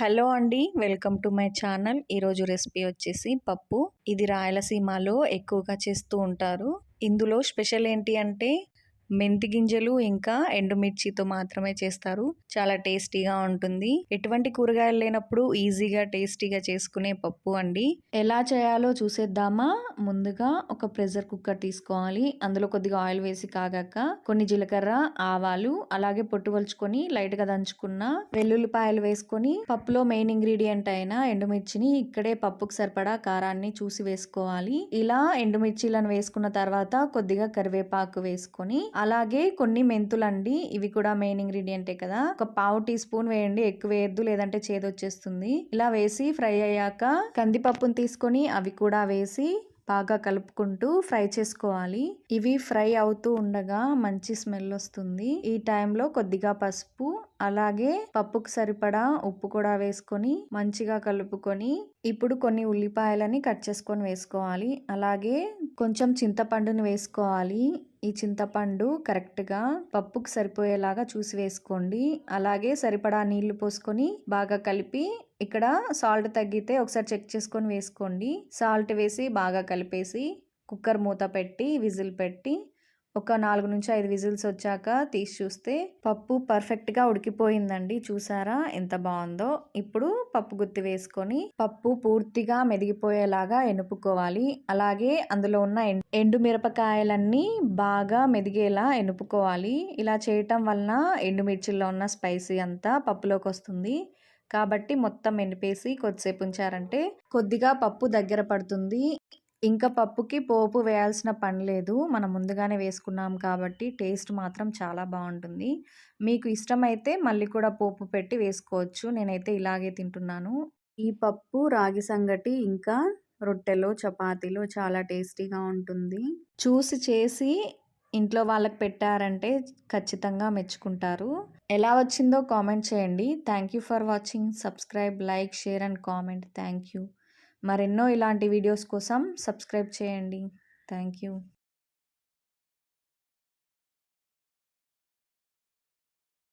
Hello అండి welcome to my channel. ఈరోజు recipe వచ్చేసి పప్పు. ఇది రాయలసీమలో ఎక్కువగా చేస్తూ ఉంటారు. ఇందులో స్పెషల్ ఏంటి అంటే మెంతి గింజలు ఇంకా ఎండుమిర్చితో మాత్రమే చేస్తారు. చాలా టేస్టీగా ఉంటుంది. ఎటువంటి కూరగాయలు లేనప్పుడు ఈజీగా టేస్టీగా చేసుకునే పప్పు అండి. ఎలా చేయాలో చూసేద్దామా? ముందుగా ఒక ప్రెషర్ కుక్కర్ తీసుకోవాలి. అందులో కొద్దిగా ఆయిల్ వేసి కాగాక కొన్ని జీలకర్ర ఆవాలు అలాగే పొట్టు వలుచుకొని లైట్గా దంచుకున్న వెల్లుల్లిపాయలు వేసుకొని పప్పులో మెయిన్ ఇంగ్రీడియంట్ అయిన ఎండుమిర్చిని ఇక్కడే పప్పుకు సరిపడా కారాన్ని చూసి వేసుకోవాలి. ఇలా ఎండుమిర్చిలను వేసుకున్న తర్వాత కొద్దిగా కరివేపాకు వేసుకొని అలాగే కొన్ని మెంతులండి ఇవి కూడా మెయిన్ ఇంగ్రీడియంటే కదా. ఒక పావు టీ స్పూన్ వేయండి ఎక్కువ వేయద్దు లేదంటే చేదు వచ్చేస్తుంది. ఇలా వేసి ఫ్రై అయ్యాక కందిపప్పును తీసుకొని అవి కూడా వేసి బాగా కలుపుకుంటూ ఫ్రై చేసుకోవాలి. ఇవి ఫ్రై అవుతూ ఉండగా మంచి స్మెల్ వస్తుంది. ఈ టైంలో కొద్దిగా పసుపు అలాగే పప్పుకు సరిపడా ఉప్పు కూడా వేసుకొని మంచిగా కలుపుకొని ఇప్పుడు కొన్ని ఉల్లిపాయలని కట్ చేసుకొని వేసుకోవాలి. అలాగే కొంచెం చింతపండుని వేసుకోవాలి. ఈ చింతపండు కరెక్ట్గా పప్పుకు సరిపోయేలాగా చూసి వేసుకోండి. అలాగే సరిపడా నీళ్ళు పోసుకొని బాగా కలిపి ఇక్కడ సాల్ట్ తగ్గితే ఒకసారి చెక్ చేసుకొని వేసుకోండి. సాల్ట్ వేసి బాగా కలిపేసి కుక్కర్ మూత పెట్టి విజిల్ పెట్టి ఒక నాలుగు నుంచి ఐదు విజిల్స్ వచ్చాక తీసి చూస్తే పప్పు పర్ఫెక్ట్గా ఉడికిపోయిందండి. చూసారా? ఎంత బాగుందో. ఇప్పుడు పప్పు గుత్తి వేసుకొని పప్పు పూర్తిగా మెదిగిపోయేలాగా ఎనుపుకోవాలి. అలాగే అందులో ఉన్న ఎండు మిరపకాయలన్నీ బాగా మెదిగేలా ఎనుపుకోవాలి. ఇలా చేయటం వలన ఎండుమిర్చిల్లో ఉన్న స్పైసీ అంతా పప్పులోకి వస్తుంది. కాబట్టి మొత్తం ఎండిపేసి కొద్దిసేపు ఉంచారంటే కొద్దిగా పప్పు దగ్గర పడుతుంది. ఇంకా పప్పుకి పోపు వేయాల్సిన పని లేదు. మనం ముందుగానే వేసుకున్నాం కాబట్టి టేస్ట్ మాత్రం చాలా బాగుంటుంది. మీకు ఇష్టమైతే మళ్ళీ కూడా పోపు పెట్టి వేసుకోవచ్చు. నేనైతే ఇలాగే తింటున్నాను. ఈ పప్పు రాగి సంగటి ఇంకా రొట్టెలో చపాతీలో చాలా టేస్టీగా ఉంటుంది. చూసి చేసి ఇంట్లో వాళ్ళకి పెట్టారంటే ఖచ్చితంగా మెచ్చుకుంటారు. ఎలా వచ్చిందో కామెంట్ చేయండి. Thank you for watching. Subscribe like share and comment. Thank you. మరెన్నో ఇలాంటి వీడియోస్ కోసం సబ్స్క్రైబ్ చేయండి. Thank you.